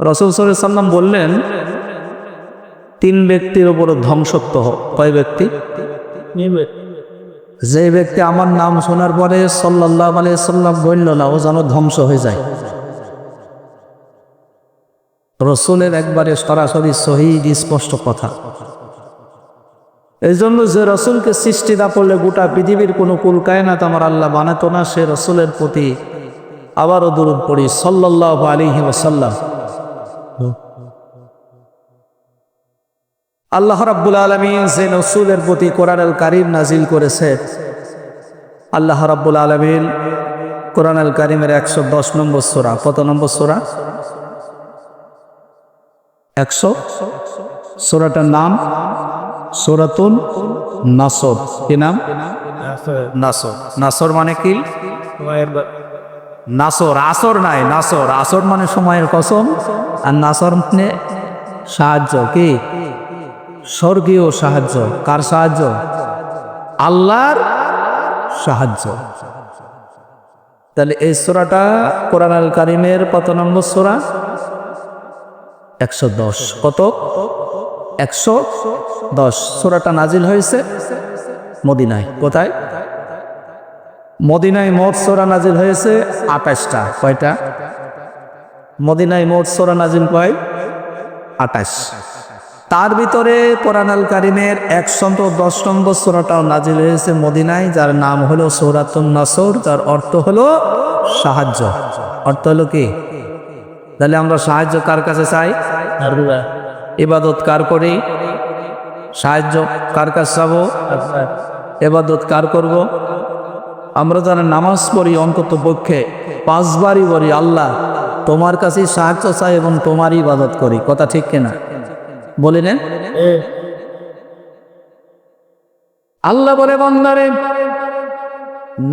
রসুল সাল্লাম বললেন তিন ব্যক্তির উপর ধ্বংসত্ব হোক কয় ব্যক্তি? যে ব্যক্তি আমার নাম শোনার পরে সাল্লাহ আলিয়া সাল্লাম বলল না ও যেন ধ্বংস হয়ে যায়। রসুলের একবারে সরাসরি শহীদ স্পষ্ট কথা। এই জন্য যে রসুলকে সৃষ্টি না করলে গোটা পৃথিবীর কোনো কুল কায়নাত আমার আল্লাহ বানাতো না সে রসুলের প্রতি আবারও দূর পড়ি সাল্লাহ আলিহি ওসাল্লাম আল্লাহ রাব্বুল আলমিন যে নসুলের প্রতি কোরআন আল কারিম নাজিল করেছে আল্লাহ রাব্বুল আলমিন কোরআন আল কারিমের একশো দশ নম্বর সোরা কত নম্বর সোরা? একশো সোরাটার নাম সোরাতুন নাসর। কি নাম? নাসর। নাসর। মানে কি? নাসর, আসর নাই, নাসর। আসর মানে সময়ের কসম, আর নাসর মানে সাহায্য, কি? স্বর্গীয় সাহায্য। কার সাহায্য? আল্লাহর সাহায্য। তাহলে এই সোরাটা কোরআন আল কারিমের কত নম্বর সোরা? একশো দশ। কত? একশো দশ। সোরাটা নাজিল হয়েছে মদিনায়। কোথায়? মদিনায় মোট সোরা নাজিল হয়েছে আঠাশটা, কয়টা? মদিনায় মোট সোরা নাজিল কয় আঠাশ। তার ভিতরে কোরআন আল কারিমের একশত দশ নম্বর সোরাটাও নাজিল হয়েছে মদিনায়, যার নাম হলো সৌরাতুন নাসর, যার অর্থ হলো সাহায্য। অর্থ হলো কি? তাহলে আমরা সাহায্য কার কাছে চাই? ইবাদত কার করি? সাহায্য কার কাছে চাবো? এবাদত কার করব? আমরা যারা নামাজ পড়ি অন্তত পক্ষে, পাঁচবারই বলি, আল্লাহ, তোমার কাছেই সাহায্য চাই এবং তোমারই ইবাদত করি। কথা ঠিক কিনা? বলি না আল্লাহ বলে, বন্দারে,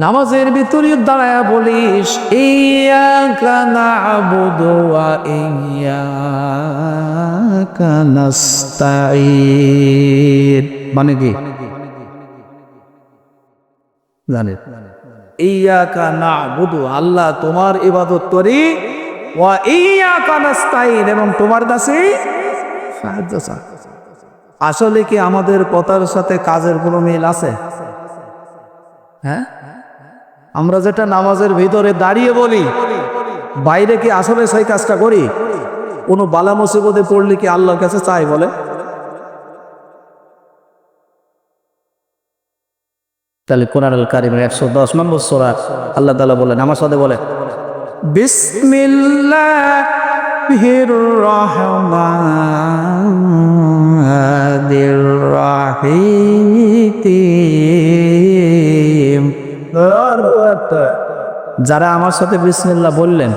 নামাজের ভিতরে দাঁড়ায় বলিস মানে কি? জানেন। ইয়াকা নাবুদু, আল্লাহ তোমার ইবাদত করি। এবং তোমার কাছে সাহায্য আসলে কি আমাদের কথার সাথে কাজের কোনো মিল আছে? হ্যাঁ? আমরা যেটা নামাজের ভিতরে দাঁড়িয়ে বলি, বাইরে কি আসলে সেই কাজটা করি? কোনো বালা মুসিবতে পড়লে কি আল্লাহর কাছে চাই বলে? তাহলে কোরআন আল কারিমের একশো দশ নম্বর সোরা আল্লাহ তালা বলেন আমার সাথে বলে যারা আমার সাথে বিসমিল্লাহ বললেন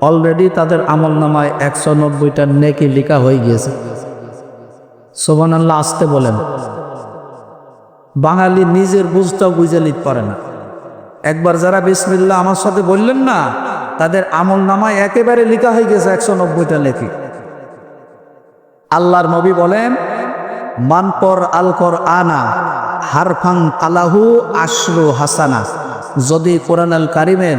অলরেডি তাদের আমল নামায় একশো নব্বইটা নেকি লিখা হয়ে গিয়েছে। সোবান আল্লাহ আসতে বলেন। বাঙালি নিজের বুঝটাও বুঝে লিখতে পারে না। একবার যারা বিসমিল্লা আমার সাথে বললেন না, তাদের আমল নামায় একেবারে লিখা হয়ে গেছে একশো নব্বইটা লেখি। আল্লাহর নবী বলেন মানপর আলকর আনা হারফাং আলাহু আশরু হাসানা। যদি কোরআন আল কারিমের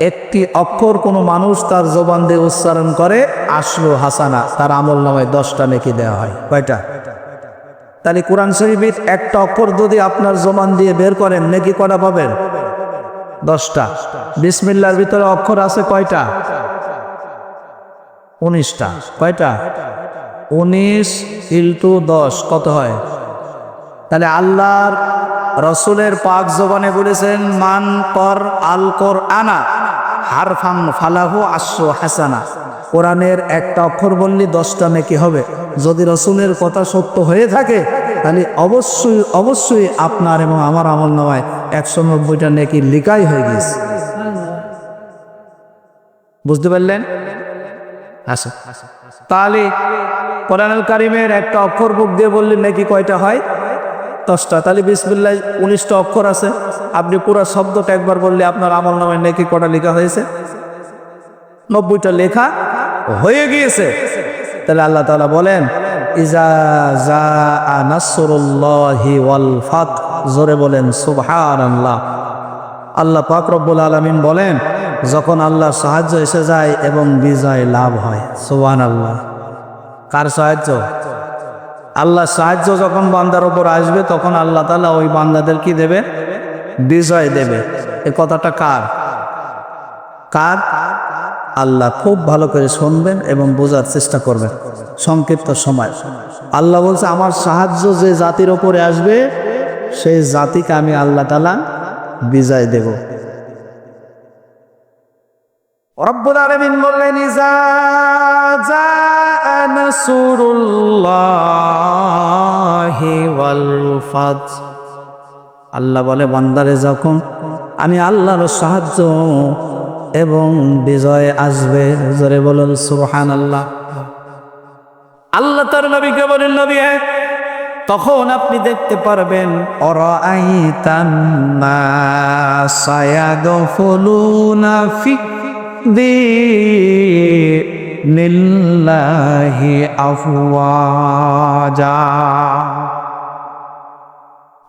একটি অক্ষর কোনো মানুষ তার জবান দিয়ে উচ্চারণ করে, আশরু হাসানা, তার আমল নামায় দশটা নেকি দেওয়া হয়। কয়টা? তাহলে কোরআন শরীফের একটা অক্ষর যদি আপনার জবান দিয়ে বের করেন, নাকি কটা পাবেন? দশটা। বিসমিল্লার ভিতরে অক্ষর আছে কয়টা? উনিশটা। কয়টা? উনিশ ইন্টু দশ। কত হয়? তাহলে আল্লাহর রসুলের পাক জবানে বলেছেন, মান কর আল কর আনা হারফান ফালাহু আশ্র হাসানা। কোরআনের একটা অক্ষর বললে দশটা নাকি হবে। যদি রসুলের কথা সত্য হয়ে থাকে তাহলে অবশ্যই অবশ্যই আপনার এবং আমার আমল নামায় একশো নব্বইটা নেকি লিকাই হয়ে গেছে বুঝতে পারলেন? আসো তাহলে কোরআনুল কারিমের একটা অক্ষর বুক দিয়ে বললে নাকি কয়টা হয়? দশটা। তাহলে বিসমিল্লাহ, উনিশটা অক্ষর আছে। আপনি পুরো শব্দটা একবার বললে আপনার আমল নামে নাকি কটা লেখা হয়েছে? নব্বইটা লেখা হয়ে গিয়েছে। তাহলে আল্লাহ তাআলা বলেন ইজা জা নাসরুল্লাহি ওয়াল ফাত, জোরে বলেন, সুবহানাল্লাহ। আল্লাহ পাক রব্বুল আলামিন বলেন, যখন আল্লাহর সাহায্য এসে যায় এবং বিজয় লাভ হয় সোহান আল্লাহ কার সাহায্য? আল্লাহর সাহায্য যখন বান্দার ওপর আসবে, তখন আল্লাহ তালা ওই বান্দাদের কি দেবে? বিজয় দেবে। এ কথাটা কার? কার? আল্লাহ খুব ভালো করে শুনবেন এবং বোঝার চেষ্টা করবেন। সংক্ষিপ্ত সময়। আল্লাহ বলছে, আমার সাহায্য যে জাতির ওপরে আসবে, সেই জাতিকে আমি আল্লাহ তালা বিজয় দেব। আল্লাহ বলে, বান্দারে, যখন আমি আল্লাহর সাহায্য এবং বিজয় আসবে। জোরে বলুন সুবহান আল্লাহ আল্লাহ তার নবীকে বলেন নবী হে, তখন আপনি দেখতে পারবেন দীনিল্লাহি আফওয়াজা।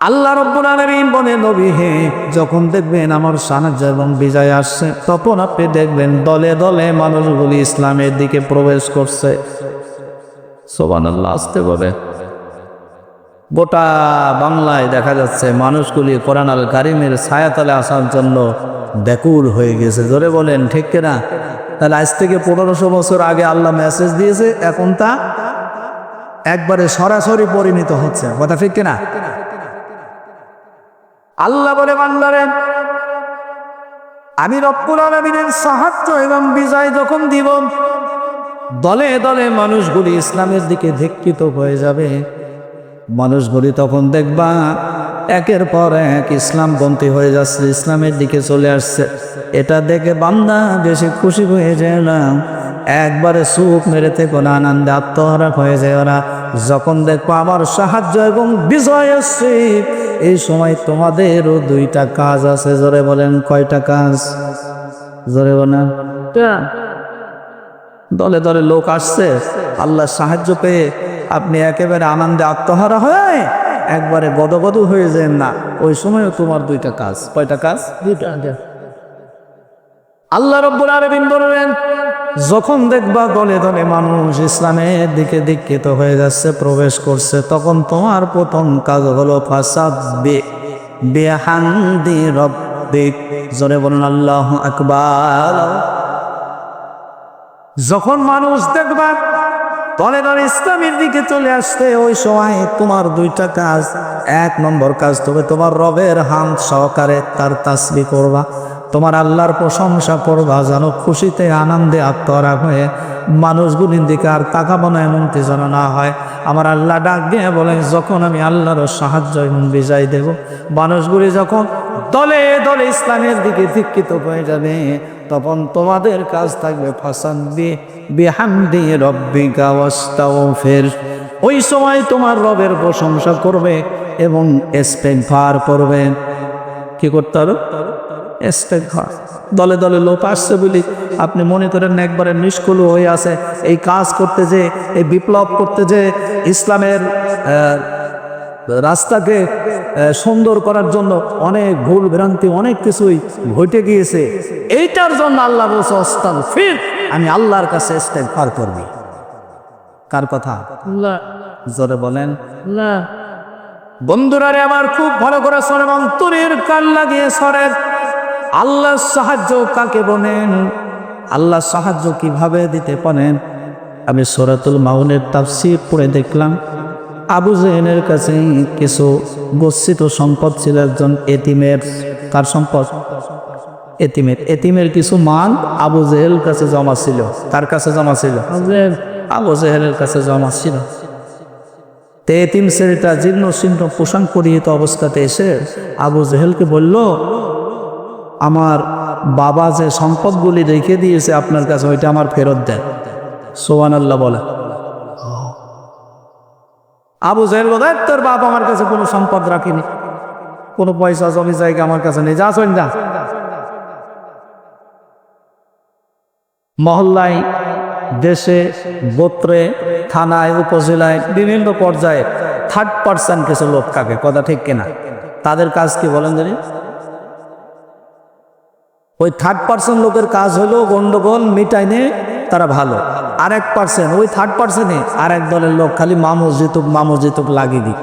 আল্লাহ রব্বুল আলামিন বলে, নবী, হে, যখন দেখবেন আমার সাহায্য এবং বিজয় আসছে, তখন আপনি দেখবেন দলে দলে মানুষগুলি ইসলামের দিকে প্রবেশ করছে। সোবান আল্লাহ আসতে বলে। গোটা বাংলায় দেখা যাচ্ছে মানুষগুলি কোরআন আল কারিমের ছায়াতলে আসার জন্য ব্যাকুল হয়ে গেছে। জোরে বলেন, ঠিক কিনা? তাহলে আজ থেকে পনেরোশো বছর আগে আল্লাহ মেসেজ দিয়েছে, এখন তা একবারে সরাসরি পরিণত হচ্ছে। কথা ঠিক কিনা? আল্লাহ বলে বান্দারেন আমি রব্বুল আলমিনের সাহায্য এবং বিজয় যখন দিব, দলে দলে মানুষগুলি ইসলামের দিকে ধিক্ষিত হয়ে যাবে। মানুষগুলি তখন দেখবা, একের পর এক ইসলাম বন্তি হয়ে যাচ্ছে, ইসলামের দিকে চলে আসছে। এটা দেখে বান্দা বেশি খুশি হয়ে যায় না। একবারে সুখ মেরে থেকে আনন্দে আত্মহারা হয়ে যায় ওরা। যখন দেখব আমার সাহায্য এবং বিজয় আসছে এই সময় তোমাদেরও দুইটা কাজ আছে জোরে বলেন কয়টা কাজ? জোরে বলেন। দলে দলে লোক আসছে আল্লাহর সাহায্য পেয়ে আপনি একেবারে আনন্দে আত্মহারা হয়ে একবারে গদগদ হয়ে যেন না। ওই সময়ও তোমার দুইটা কাজ। কয়টা কাজ? দুইটা আল্লাহ রব্বুল আলামিন বললেন যখন দেখবা দলে দলে মানুষ ইসলামের দিকে দীক্ষিত হয়ে যাচ্ছে, প্রবেশ করছে, তখন তোমার প্রথম কাজ হলো ফাসাদ বেহান্দি রব্বিক জোরে বলুন, আল্লাহ আকবার। যখন মানুষ দেখবা দলে দলে ইসলামের দিকে চলে আসতে ওই সময় তোমার দুইটা কাজ, এক নম্বর কাজ তবে তোমার রবের হাম সহকারে তার তাসবি করবা। তোমার আল্লাহর প্রশংসা করবা যেন খুশিতে, আনন্দে আত্মহারা হয়ে মানুষগুলির দিকে আর তাকাবো না, এমনটি যেন না হয়। আমার আল্লাহ ডাক দিয়ে বলে যখন আমি আল্লাহর সাহায্য এবং বিজয় দেব, মানুষগুলি যখন দলে দলে ইসলামের দিকে দীক্ষিত হয়ে যাবে, তখন তোমাদের কাজ থাকবে ফাসান দিয়ে বিহান বিহামদি রব্বিকা ফের ওই সময় তোমার রবের প্রশংসা করবে এবং ইস্তেগফার করবে কি করতে হবে? ইস্তেগফার। দলে দলে লোক আসছে বলি আপনি মনে করেন একবারে নিষ্কুল হয়ে আছে। এই কাজ করতে যে এই বিপ্লব করতে যে ইসলামের রাস্তাকে সুন্দর করার জন্য অনেক ভুল ভ্রান্তি অনেক কিছুই ঘটে গিয়েছে। এইটার জন্য আল্লাহ বলছে অস্তান ফির আমি আল্লাহর কাছে ইস্তেগফার করবি। কার কথা? জোরে বলেন। বন্ধুরা আমার খুব ভালো করে শোনে এবং তুরির কান লাগিয়ে সরেন। আল্লাহ সাহায্য কাকে বলেন? আল্লাহ সাহায্য কীভাবে দিতে পারেন আমি সরাতুল মাউনের তাফসির পড়ে দেখলাম। আবু জেহেনের কাছে কিছু গচ্ছিত সম্পদ ছিল একজন এতিমের। কার সম্পদ? এতিমের। এতিমের কিছু মান আবু জেহেল কাছে জমা ছিল। তার কাছে জমা ছিল? আবু জেহেলের কাছে জমা ছিল। তে এতিম ছেলেটা জীর্ণ শীর্ণ পোষণ পরিহিত অবস্থাতে এসে আবু জেহেলকে বলল আমার বাবা যে সম্পদগুলি রেখে দিয়েছে আপনার কাছে, ওইটা আমার ফেরত দেন। সোহান আল্লাহ বলে। আবু জেহেল বলে তোর বাবা আমার কাছে কোনো সম্পদ রাখিনি। কোনো পয়সা, জমি, জায়গা আমার কাছে নেই। যা শোন যা। মহল্লায়, দেশে, গোত্রে, থানায়, উপজেলায়, বিভিন্ন পর্যায়ে থার্ড পার্সন কিছু লোক কাকে কথা ঠিক কিনা? তাদের কাজ কি বলেন জানি? ওই থার্ড পার্সেন্ট লোকের কাজ হলো গন্ডগোল মিটাইনে তারা ভালো। আর এক পার্সেন্ট ওই থার্ড পার্সেন্টে আর এক দলের লোক খালি মামুজ জিতুক মামুজ জিতুক লাগিয়ে দিক।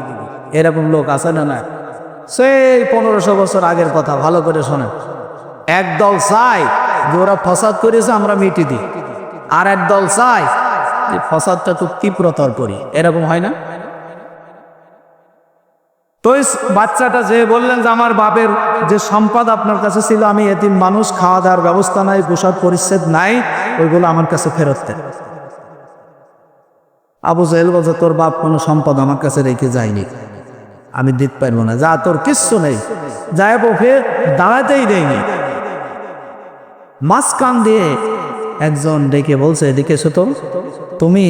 এরকম লোক আছে না না সেই পনেরোশো বছর আগের কথা, ভালো করে শোনেন। এক দল চাই যে ওরা ফসাদ করেছে, আমরা মিটি দিই। আর এক দল চাই যে ফসাদটা খুব তীব্রতর করি। এরকম হয় না? তো বাচ্চাটা যে বললেন যে আমার বাপের যে সম্পদ আপনার কাছে ছিল, আমি এদিন মানুষ, খাওয়া দাওয়ার ব্যবস্থা নাই, পোশাক পরিচ্ছেদ নাই, ওইগুলো আমার কাছে ফেরত দেন আবু জাহেল বলছে, তোর বাপ কোনো সম্পদ আমার কাছে রেখে যায়নি। আমি দিতে পারব না। যা তোর কিচ্ছু নেই। যায় বফে দাঁড়াতেই দেয়নি। মাঝখান দিয়ে একজন ডেকে বলছে, এদিকে তো। তুমি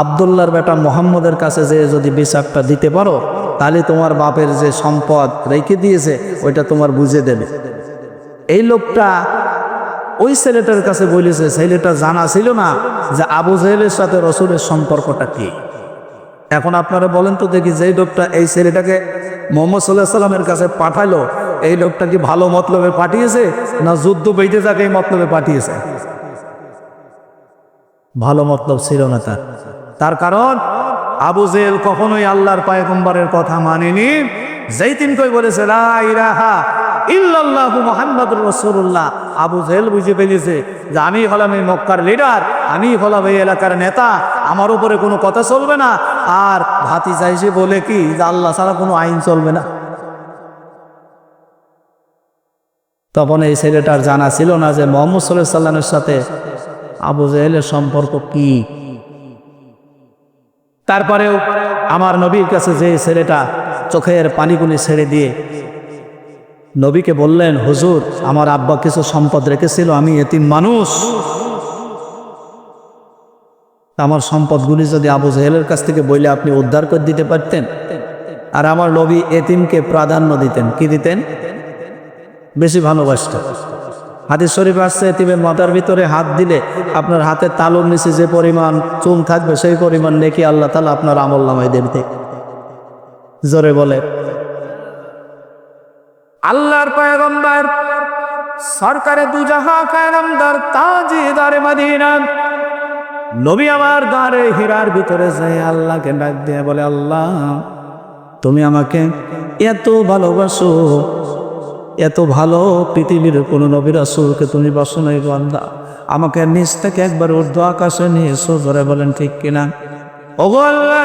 আবদুল্লার বেটা মোহাম্মদের কাছে যে যদি বিচারটা দিতে পারো, তাহলে তোমার বাপের যে সম্পদ রেখে দিয়েছে, ওইটা তোমার বুঝে দেবে। এই লোকটা ওই ছেলেটার কাছে বলেছে, ছেলেটা জানা ছিল না যে আবু জাহেলের সাথে রসুলের সম্পর্কটা কি? এখন আপনারা বলেন তো দেখি যেই লোকটা এই ছেলেটাকে মোহাম্মদ সাল্লাহ সাল্লামের কাছে পাঠালো, এই লোকটা কি ভালো মতলবে পাঠিয়েছে না যুদ্ধ বেঁধে যাকে এই মতলবে পাঠিয়েছে? ভালো মতলব ছিল না তার। তার কারণ, আবু জেল কখনোই আল্লাহর পায়গম্বরের কথা মানেনি। যেই তিন কই বলেছে, লা ইলাহা ইল্লাল্লাহু মুহাম্মাদুর রাসূলুল্লাহ। আবু জেল বুঝে ফেলেছে যে, আমি হলাম এই মক্কার লিডার আমি হলাম এই এলাকার নেতা, আমার উপরে কোনো কথা চলবে না। আর ভাতি চাইছে বলে কি, যে আল্লাহ ছাড়া কোনো আইন চলবে না। তখন এই ছেলেটার জানা ছিল না যে, মোহাম্মদ সাল্লাহ সাল্লামের সাথে আবু জেহেলের সম্পর্ক কি? তারপরেও আমার নবীর কাছে যে ছেলেটা চোখের পানিগুলি ছেড়ে দিয়ে নবীকে বললেন, হুজুর, আমার আব্বা কিছু সম্পদ রেখেছিল, আমি এতিম মানুষ। আমার সম্পদগুলি যদি আবু জেহেলের কাছ থেকে বইলে আপনি উদ্ধার করে দিতে পারতেন আর আমার নবী এতিমকে প্রাধান্য দিতেন, কি দিতেন? বেশি ভালোবাসতেন। হাদিস শরীফ আসছে, এতিমের মাথার ভিতরে হাত দিলে আপনার হাতের তালুর নিচে যে পরিমাণ চুল থাকবে, সেই পরিমাণ নেকি আল্লাহ তালা আপনার আমল নামাই দেবে। জোরে বলে। আল্লাহর পয়গম্বর, সরকারে দুজাহা কায়নামদার তাজিদারে মদিনা। নবী আমার দ্বারে হীরার ভিতরে যায় আল্লাহকে ডাক দিয়ে বলে, আল্লাহ, তুমি আমাকে এত ভালোবাসো এত ভালো পৃথিবীর কোনো নবীর আসুরকে তুমি বাসো নাই আমাকে নিচ থেকে একবার ঊর্ধ্ব আকাশে নিয়ে এসো ধরে বলেন ঠিক কিনা? ওগো আল্লাহ,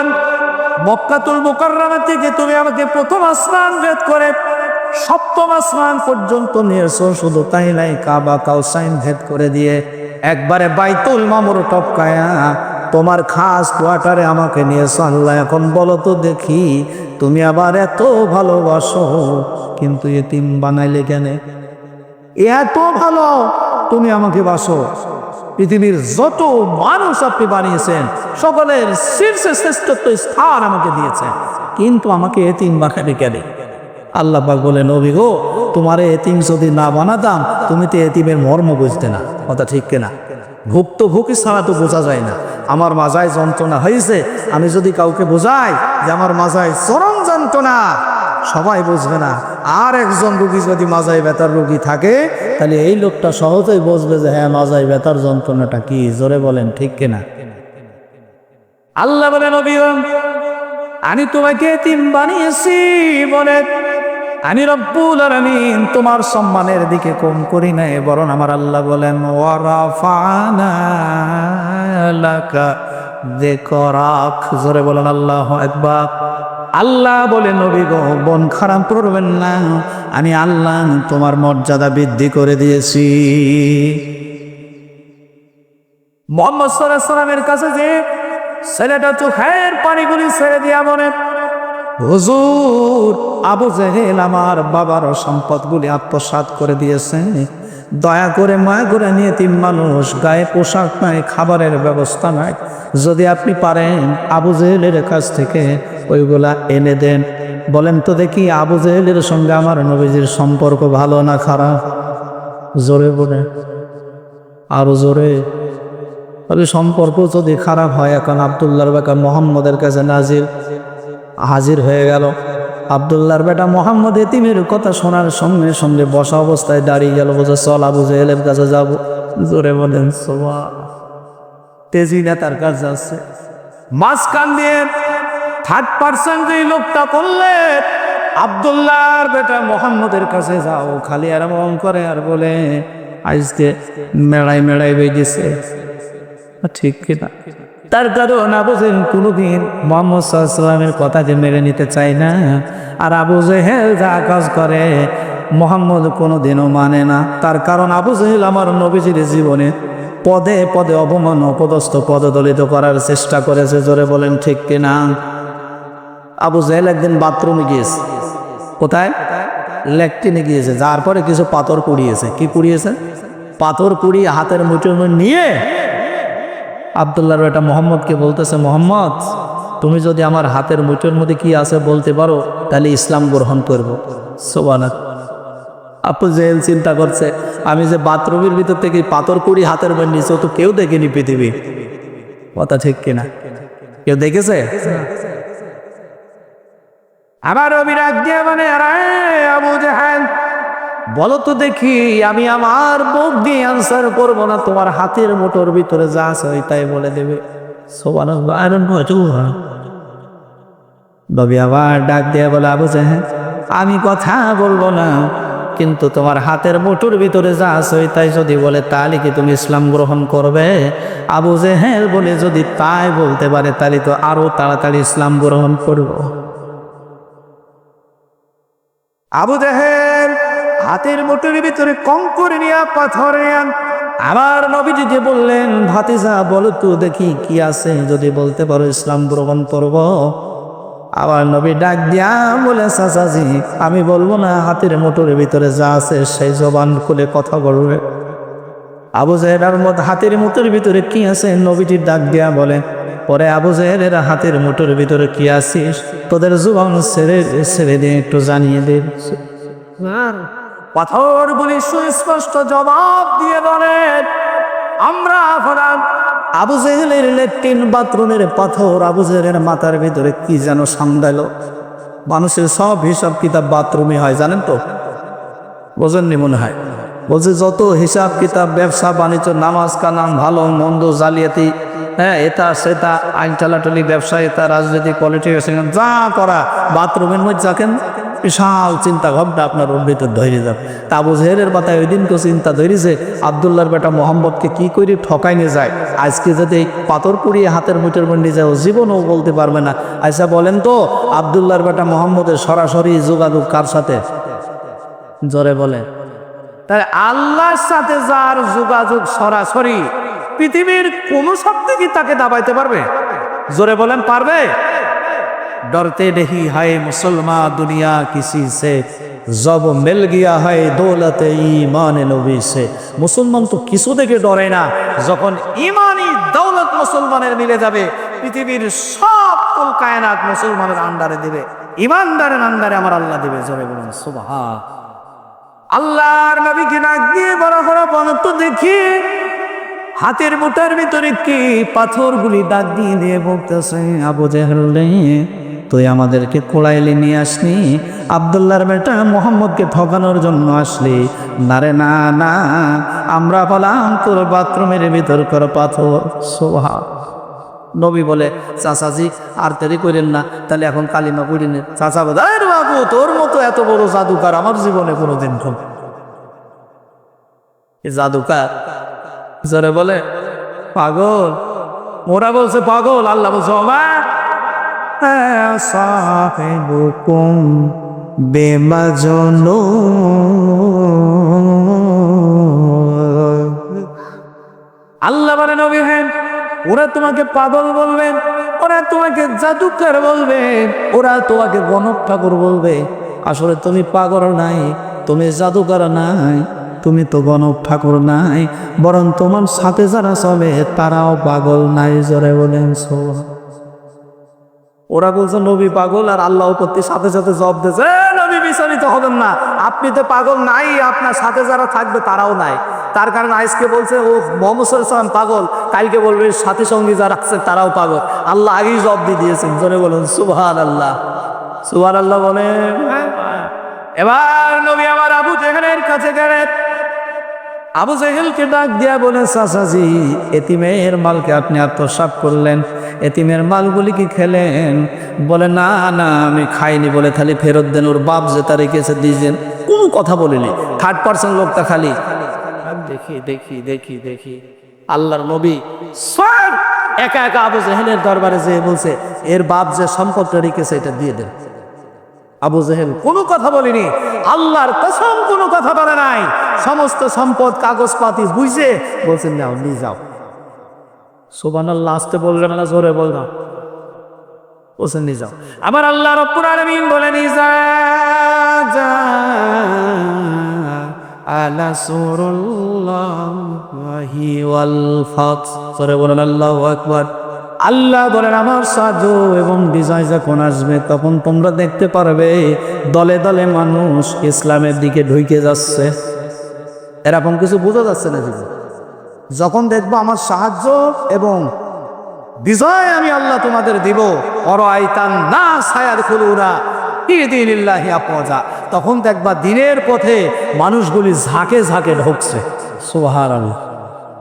মক্কাতুল মুকাররমা থেকে তুমি আমাকে প্রথম আসমান ভেদ করে সপ্তম আসমান পর্যন্ত নিয়ে এসো, শুধু তাই নাই, কাবা কাউসাইন ভেদ করে দিয়ে একবারে বাইতুল মামুর টপকায়া তোমার খাস কোয়ার্টারে আমাকে নিয়ে আল্লাহ এখন বলো তো দেখি, তুমি আবার এত ভালোবাসো, কিন্তু এতিম বানাইলে কেন? এত ভালো, তুমি আমাকে বাসো। পৃথিবীর যত মানুষ আপনি বানিয়েছেন, সকলের শীর্ষে শ্রেষ্ঠত্ব স্থান আমাকে দিয়েছেন। কিন্তু আমাকে এতিম বানাবে কেন? আল্লাহ পাক বলে নবী গো, তোমার এতিম যদি না বানাতাম, তুমি তো এতিমের মর্ম বুঝতে না। কথা ঠিক কেনা? ভুক্ত ভুকি ছাড়া তো বোঝা যায় না। আমার মাজায় যন্ত্রণা হয়েছে। আমি যদি কাউকে বোঝাই যে আমার মাজায় চরম যন্ত্রণা, সবাই বুঝবে না। আর একজন রুগী যদি মাজায় ব্যথার রুগী থাকে, তাহলে এই লোকটা সহজেই বুঝবে যে হ্যাঁ মাজায় ব্যথার যন্ত্রণাটা কি? জোরে বলেন, ঠিক কিনা? আল্লাহ বলেন নবী, আমি তোমাকে তিন বানিয়েছি বলে আমি রব্বুল আলামিন তোমার সম্মানের দিকে কম করি নাই, বরং আমার আল্লাহ বলেন, ওয়ারাফানা লাকা যিকরাক জোরে বলেন, আল্লাহ একবার আল্লাহ বলে, নবী গো বন খারাপ করবেন না, আমি আল্লাহ তোমার মর্যাদা বৃদ্ধি করে দিয়েছি। মোহাম্মদ সাল্লামের কাছে যে ছেলেটা তো চোখের পানিগুলি ছেড়ে দিয়া বলে হুজুর, আবু জেহেল আমার বাবার সম্পদগুলি আত্মসাৎ করে দিয়েছে। দয়া করে মায়া করে নিয়ে তিন মানুষ, গায়ে পোশাক নাই, খাবারের ব্যবস্থা নাই। যদি আপনি পারেন, আবু জেহেলের কাছ থেকে ওইগুলা এনে দেন। বলেন তো দেখি, আবু জেহেলের সঙ্গে আমার নবীজির সম্পর্ক ভালো না খারাপ? জোরে বলে। আরও জোরে। সম্পর্ক যদি খারাপ হয়, এখন আবদুল্লার বেকার মোহাম্মদের কাছে নাজির হাজির হয়ে গেল। আবদুল্লাহর বেটা মোহাম্মদ এতিমের কথা শোনার সঙ্গে সঙ্গে বসা অবস্থায় দাঁড়িয়ে গেল বোঝা চল আবু জেহেলের কাছে যাব। জোরে বলেন সোমা তেজি নেতার কাছে আছে। মাঝখান দিয়ে থার্ড পার্সন যে লোকটা বললেন আবদুল্লাহর বেটা মোহাম্মদের কাছে যাও। খালি এরকম করে আর বলে, আজকে মেড়াই মেড়াই বেজেছে। ঠিক কিনা? তার কারণ আবু জেহেল কোনোদিন মোহাম্মদ সাল্লামের কথা যে মেনে নিতে চায় না। আর আবু জেহেল যা কাজ করে, মোহাম্মদ কোনোদিনও মানে না। তার কারণ আবু জেহেল আমার নবীজির জীবনে পদে পদে অপমান, অপদস্থ পদদলিত করার চেষ্টা করেছে, জোরে বলেন ঠিক কিনা? আবু জেহেল একদিন বাথরুমে গিয়েছে। কোথায়? ল্যাকটিনে গিয়েছে। যার পরে কিছু পাথর পুড়িয়েছে। কি পুড়িয়েছে? পাথর পুড়িয়ে হাতের মধ্যে নিয়ে আবদুল্লাহর এটা মোহাম্মদকে বলতেছে, মোহাম্মদ, তুমি যদি আমার হাতের মুঠোর মধ্যে কি আছে বলতে পারো, তাহলে ইসলাম গ্রহণ করব। সোবানা আপু জেহেল চিন্তা করছে, আমি যে বাথরুমের ভিতর থেকে পাথর কুড়ি হাতের মধ্যে নিচে তো কেউ দেখেনি পৃথিবী। কথা ঠিক কিনা? কেউ দেখেছে? আবার অবিরাগ দিয়ে মানে আবু জাহাল বলো তো দেখি, আমি আমার মুখ দিয়ে আনসার করব না, তোমার হাতের মোটর ভিতরে যা আছে তাই বলে দেবে. নবী আবার ডাক দিয়ে বলে, আবু আমি কথা বলব না, কিন্তু তোমার হাতের মুঠোর ভিতরে যা আছে তাই যদি বলে, তাহলে কি তুমি ইসলাম গ্রহণ করবে? আবু জেহেল বলে, যদি তাই বলতে পারে, তাহলে তো আরও তাড়াতাড়ি ইসলাম গ্রহণ করব। আবু জাহেল হাতের মুঠোর ভিতরে কঙ্কর নিয়া পাথর নিয়া আমার নবীজিকে বললেন, ভাতিজা, বলো তো দেখি কি আছে, যদি বলতে পারো ইসলাম গ্রহণ করব। আবার নবী ডাক দিয়া বলে, চাচাজি, আমি বলব না, হাতের মোটরের ভিতরে যা আছে সেই জবান খুলে কথা বলবে। আবু জাহের মত হাতের মুঠোর ভিতরে কি আছে? নবীটির ডাক দিয়া বলে, পরে আবু জাহের হাতের মুঠোর ভিতরে কি আছিস তোদের জুবান ছেড়ে ছেড়ে দিয়ে একটু জানিয়ে দে। পাথর বলি সুস্পষ্ট জবাব দিয়ে বলেন আমরা আপনার আবু জেহেলের লেট্রিন বাথরুমের পাথর আবু জেহেলের মাথার ভিতরে কি যেন সামদাইল মানুষের সব হিসাব কিতাব বাথরুমে হয়, জানেন তো? বোঝেননি মনে হয়? বলছে, যত হিসাব কিতাব, ব্যবসা, বাণিজ্য, নামাজ কানাম ভালো, মন্দ, জালিয়াতি হ্যাঁ এটা, সেটা, আইন ঠালাটালি ব্যবসা, এটা রাজনৈতিক পলিটিক্স, যা করা, বাথরুমের মধ্যে থাকেন বিশাল চিন্তা ভাবনা আপনার ভিতর ধরে যাবে। তা জেহেরের মাথায় ওই দিনকে চিন্তা ধরেছে আবদুল্লার বেটা মোহাম্মদকে কি করে নিয়ে যায়? আজকে যদি পাথর পুড়িয়ে হাতের মুঠের মধ্যে যায়, ও জীবনও বলতে পারবে না। আচ্ছা বলেন তো আবদুল্লার বেটা মোহাম্মদের সরাসরি যোগাযোগ কার সাথে? জোরে বলে। তাই আল্লাহর সাথে যার যোগাযোগ সরাসরি, পৃথিবীর কোন শক্তি কি তাকে দাবাইতে পারবে? জোরে বলেন, পারবে? डरते नहीं है मुसलमान दुनिया किसी से जब मिल गया है दौलत ईमान नबी से মুসলমান তো কিছু থেকে ডরে না যখন ইমানই দৌলত মুসলমানের মিলে যাবে পৃথিবীর সব কুল কায়নাত মুসলমানের আন্ডারে দিবে ইমানদারের আন্ডারে আমার আল্লাহ দিবে জোরে বলুন সুবহা আল্লাহর নবীকে ডাক দিয়ে বড় বড় বনত দেখি হাতের মুঠার ভিতরে কি পাথরগুলি ডাক দিয়ে দিয়ে বলতেছে আবু জেহলে তুই আমাদেরকে কোড়াইলে নিয়ে আসনি আবদুল্লাহর বেটা মোহাম্মদকে ঠকানোর জন্য আসলি। না রে, না না, আমরা বলাম তোর বাথরুমের ভিতর কর পাথর। সোহা। নবী বলে, চাচাজি, আর দেরি করেন না, তাহলে এখন কালিমা করি নে। চাচা বলে, "আরে বাবু, তোর মতো এত বড় জাদুকার আমার জীবনে কোনোদিন খুব জাদুকার জোরে বলে, পাগল। মোরা বলছে, পাগল। আল্লাহ বলছে, ওমা সাহেবুকুম বেমাজনু। আল্লাহ মানে নবী হেন ওরা তোমাকে পাগল বলবেন, ওরা তোমাকে জাদুকার বলবেন, ওরা তোমাকে গণক ঠাকুর বলবে। আসলে তুমি পাগল নাই, তুমি জাদুকার নাই, তুমি তো গণক ঠাকুর নাই, বরং তোমার সাথে যারা চলে, তারাও পাগল নাই, জোরে বলেন সোহা ওরা বলছে, নবী পাগল আর আল্লাহ প্রতি সাথে সাথে জব দিয়েছে নবী বিচারিত হবেন না। আপনি তো পাগল নাই, আপনার সাথে যারা থাকবে তারাও নাই। তার কারণে আজকে বলছে, ও মোহাম্মদ পাগল। কালকে বলবে, সাথী সঙ্গী যারা আছে তারাও পাগল। আল্লাহ আগেই জব দিয়ে দিয়েছেন। জোরে বলুন সুবহান আল্লাহ সুবার আল্লাহ বলে এবার নবী আমার আবু জেহেলের কাছে গেলেন। আবু জাহেলকে ডাক দিয়া বলে, চাচাজি, এতিমের মালকে আপনি আত্মসাপ করলেন। এতিমের মালগুলি কি খেলেন? বলে, না না, আমি খাইনি বলে খালি ফেরত দেন, ওর বাপ যে তার রেখেছে দিয়েছেন কোনো কথা বলিনি থার্ড পার্সেন্ট লোকটা খালি। দেখি দেখি দেখি দেখি। আল্লাহর নবী একা একা আবু জাহেলের দরবারে যেয়ে বলছে, এর বাপ যে সম্পদটা রেখেছে, এটা দিয়ে দেন। আবু জেহেল কোনো কথা বলিনি। আল্লাহর কসম কোনো কথা বলে নাই। সমস্ত সম্পদ কাগজপাতি বুঝে বলছেন যাও নিয়ে যাও। সোবান আল্লাহ আসতে বললেন না, জোরে বললাম বলছেন, নিয়ে যাও। আমার আল্লাহ রব্বুল আলামিন বলে নিয়ে যা আলা সুরুল্লাহি ওয়াল ফাত। জোরে বলেন, আল্লাহু আকবার। আল্লাহ বলেন, আমার সাহায্য এবং বিজয় যখন আসবে, তখন তোমরা দেখতে পারবে, দলে দলে মানুষ ইসলামের দিকে ঢুকে যাচ্ছে। এরকম কিছু বোঝা যাচ্ছে না জীবন। যখন দেখব আমার সাহায্য এবং বিজয় আমি আল্লাহ তোমাদের দিব না তখন দেখবা দিনের পথে মানুষগুলি ঝাঁকে ঝাঁকে ঢুকছে। সোহার আমি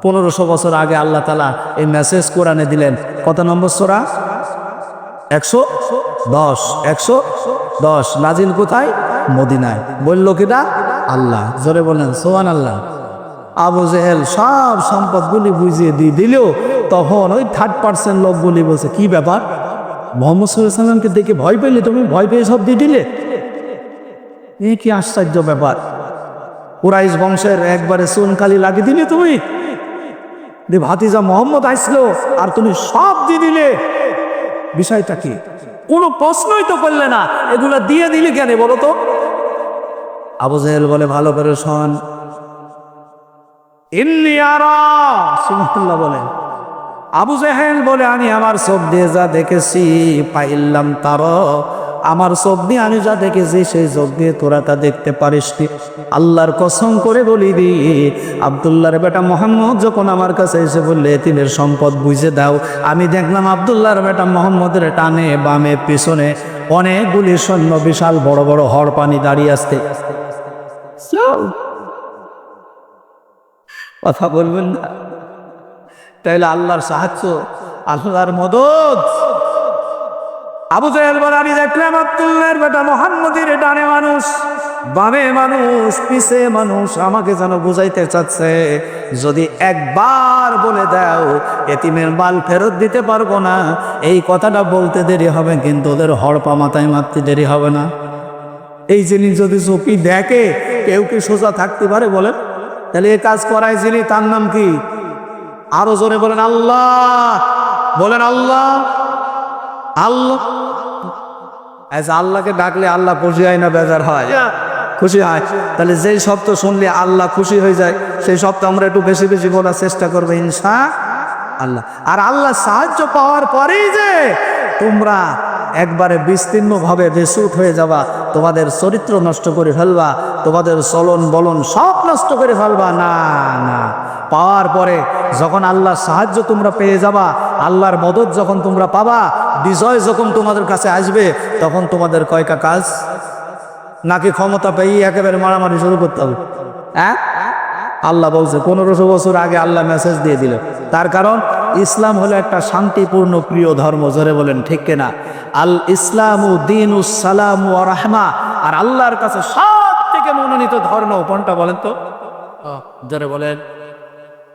পনেরোশো বছর আগে আল্লাহ তালা এই মেসেজ কোরআনে দিলেন। কত নম্বর সোরা? একশো দশ একশো দশ। নাজিল কোথায়? মদিনায়। বলল কিনা? আল্লাহ। জোরে বললেন সোহান আল্লাহ আবু জেহেল সব সম্পদগুলি বুঝিয়ে দিয়ে দিলেও তখন ওই থার্ড পার্সেন্ট লোকগুলি বলছে, কি ব্যাপার? মোহাম্মদ সাল্লামকে দেখে ভয় পেলে, তুমি ভয় পেয়ে সব দিয়ে দিলে? এ কি আশ্চর্য ব্যাপার। কুরাইশ বংশের একবারে চুনকালি লাগিয়ে দিলে তুমি? যে ভাতিজা মোহাম্মদ আসলো আর তুমি সব দিয়ে দিলে। বিষয়টা কি? কোনো প্রশ্নই তো করলে না। এগুলো দিয়ে দিলে কেন বলো তো? আবু জেহেল বলে, ভালো করে শোন। বলেন আবু জেহেল বলে, আমি আমার চোখ দিয়ে যা দেখেছি, পাইলাম তার আমার চোখ দিয়ে আমি যা দেখেছি, সেই চোখ দিয়ে তোরা তা দেখতে পারিস আল্লাহর কসম করে বলি দি, আবদুল্লাহর বেটা মোহাম্মদ যখন আমার কাছে এসে বললে, এতিমের সম্পদ বুঝে দাও। আমি দেখলাম আবদুল্লাহর বেটা মোহাম্মদের টানে, বামে, পিছনে অনেকগুলি সৈন্য বিশাল বড় বড় হড় পানি দাঁড়িয়ে আসতে কথা বলবেন না। তাইলে আল্লাহর সাহায্য, আল্লাহর মদত। আবু জাহেল বলে, আমি দেখলাম আব্দুল্লাহর বেটা মোহাম্মদের ডানে মানুষ, বামে মানুষ, পিছে মানুষ। আমাকে যেন বুঝাইতে চাচ্ছে, যদি একবার বলে দাও, এতিমের মাল ফেরত দিতে পারব না। এই কথাটা বলতে দেরি হবে কিন্তু ওদের হড়পা মাথায় মারতে দেরি হবে না। এই জিনিস যদি চোখি দেখে, কেউ কি সোজা থাকতে পারে বলেন? তাহলে এ কাজ করায় যিনি, তার নাম কি? আরও জোরে বলেন, আল্লাহ। বলেন, আল্লাহ। আল্লাহ। আজ আল্লাহকে ডাকলে আল্লাহ খুশি হয় না বেজার হয়? খুশি হয়? তাহলে যেই শব্দ শুনলে আল্লাহ খুশি হয়ে যায় সেই শব্দ আমরা একটু বেশি বেশি বলার চেষ্টা করব ইনশা আল্লাহ। আর আল্লাহ সাহায্য পাওয়ার পরেই যে তোমরা একবারে বিস্তীর্ণ ভাবে বেসুট হয়ে যাবা তোমাদের চরিত্র নষ্ট করে ফেলবা তোমাদের চলন বলন সব নষ্ট করে ফেলবা না না। পাওয়ার পরে যখন আল্লাহর সাহায্য তোমরা পেয়ে যাবা, আল্লাহর মদত যখন তোমরা পাবা, বিজয় যখন তোমাদের কাছে আসবে, তখন তোমাদের কয়টা কাজ? নাকি ক্ষমতা পেয়ে একেবারে মারামারি শুরু করতে হবে। হ্যাঁ? আল্লাহ বলছে, পনেরোশো বছর আগে আল্লাহ মেসেজ দিয়ে দিল। তার কারণ, ইসলাম হলো একটা শান্তিপূর্ণ, প্রিয় ধর্ম, জোরে বলেন, ঠিক কিনা? আল ইসলামু দিন সালামু রাহমা। আর আল্লাহর কাছে সব থেকে মনোনীত ধর্ম কোনটা বলেন তো? জোরে বলেন।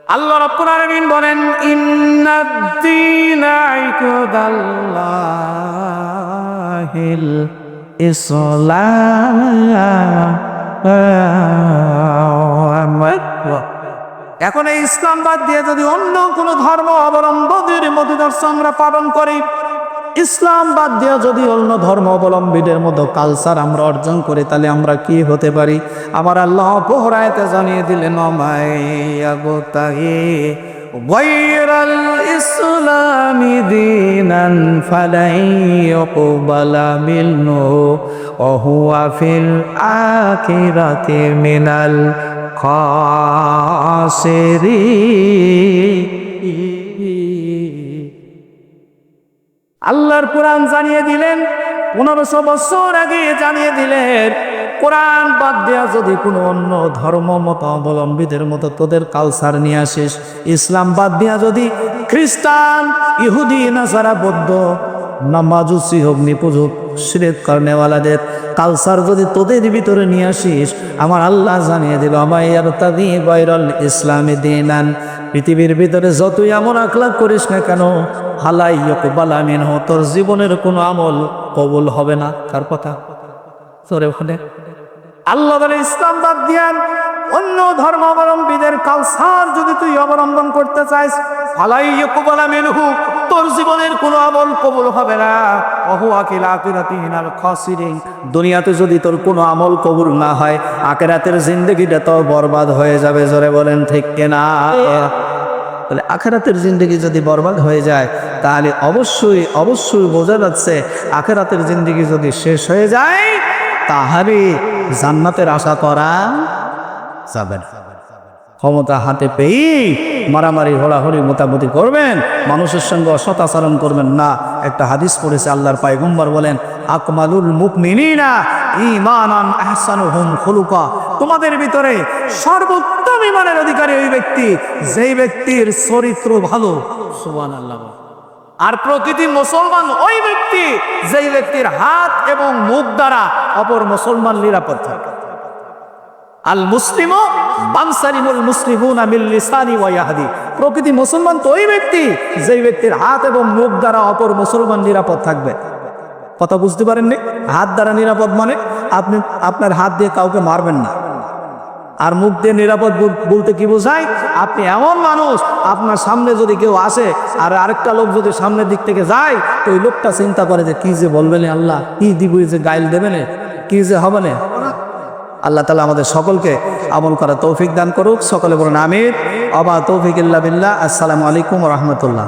আল্লাহ রাব্বুল আলামিন বলেন, ইন্নাদ-দীনা ইনদাল্লাহিল ইসলাম এখন এই ইসলাম বাদ দিয়ে যদি অন্য কোনো ধর্ম অবলম্বনের মধ্যদর্শ আমরা পালন করি ইসলাম বাদ দিয়ে যদি অন্য ধর্ম অবলম্বীদের মতো কালচার আমরা অর্জন করি তাহলে আমরা কি হতে পারি আমার আল্লাহ পোহরায়তে জানিয়ে দিলেন অমায়াগোতাহি غير الإسلام دينا فلن يقبل منه وهو في الآخرة من الخاسرين আল্লাহর কোরআন জানিয়ে দিলেন, পনেরোশো বছর আগে জানিয়ে দিলেন, কোরআন বাদ দেওয়া যদি কোনো অন্য ধর্ম মত অবলম্বীদের মতো তোদের কালচার নিয়ে আসিস, ইসলাম বাদ দেওয়া যদি খ্রিস্টান, ইহুদি, নাসারা, বৌদ্ধ নামাজুসি হোক নিপুজুক সিরেক কর্নেওয়ালাদের কালচার যদি তোদের ভিতরে নিয়ে আসিস, আমার আল্লাহ জানিয়ে দিল আমায়ার তাদি বাইরল ইসলামী দিনান। পৃথিবীর ভিতরে যতই এমন আকলাক করিস না কেন, হালাই বালামিন হো, তোর জীবনের কোনো আমল কবুল হবে না। তার কথা? তোর ওখানে আল্লাহ ইসলাম বাদ দিয়ান। অন্য ধর্ম অবলম্বীদের কালসার যদি তুই অবলম্বন করতে চাস হালাই বালামিন মেনহু তোর জীবনের কোনো আমল কবুল হবে না। অহু আকিল আকিরাতি হিনাল খসিরিং দুনিয়াতে যদি তোর কোনো আমল কবুল না হয় আকেরাতের জিন্দগিটা তো বরবাদ হয়ে যাবে, জোরে বলেন ঠিক কিনা? তাহলে আখেরাতের জিন্দগি যদি বরবাদ হয়ে যায়, তাহলে অবশ্যই অবশ্যই বোঝা যাচ্ছে আখেরাতের জিন্দগি যদি শেষ হয়ে যায়, তাহলে জান্নাতের আশা করা যাবে না। ক্ষমতা হাতে পেয়ে মারামারি, হড়াহড়ি মোটামুটি করবেন। মানুষের সঙ্গে অসৎ করবেন না। একটা হাদিস পড়েছে, আল্লাহর পায়গম্বর বলেন, আকমালুল ঈমানান আহসানুহুম খুলুকা। তোমাদের ভিতরে সর্বোত্তম ইমানের অধিকারী ওই ব্যক্তি। যেই ব্যক্তির চরিত্র ভালো সুবান আল্লাহ আর প্রকৃতি মুসলমান ওই ব্যক্তি, যেই ব্যক্তির হাত এবং মুখ দ্বারা অপর মুসলমান নিরাপদ থাকে। আল মুসলিম বানসারিমুল মুসলিমুন আমিল লিসানি ওয়া ইয়াহদি। প্রকৃতি মুসলমান তো ওই ব্যক্তি, যেই ব্যক্তির হাত এবং মুখ দ্বারা অপর মুসলমান নিরাপদ থাকবে। কথা বুঝতে পারেননি? হাত দ্বারা নিরাপদ মানে আপনি, আপনার হাত দিয়ে কাউকে মারবেন না। আর মুখ দিয়ে নিরাপদ বল- বলতে কি বোঝায়? আপনি এমন মানুষ, আপনার সামনে যদি কেউ আসে, আর আরেকটা লোক যদি সামনের দিক থেকে যায়, তো ওই লোকটা চিন্তা করে যে কি যে বলবেন আল্লাহ, কি দিব যে গাইল দেবেন, কি যে হবে না? আল্লাহ তালা আমাদের সকলকে আমল করা তৌফিক দান করুক। সকলে বলুন আমির অবা তৌফিক ইল্লা বিল্লাহ। আসসালামু আলাইকুম রহমতুল্লাহ।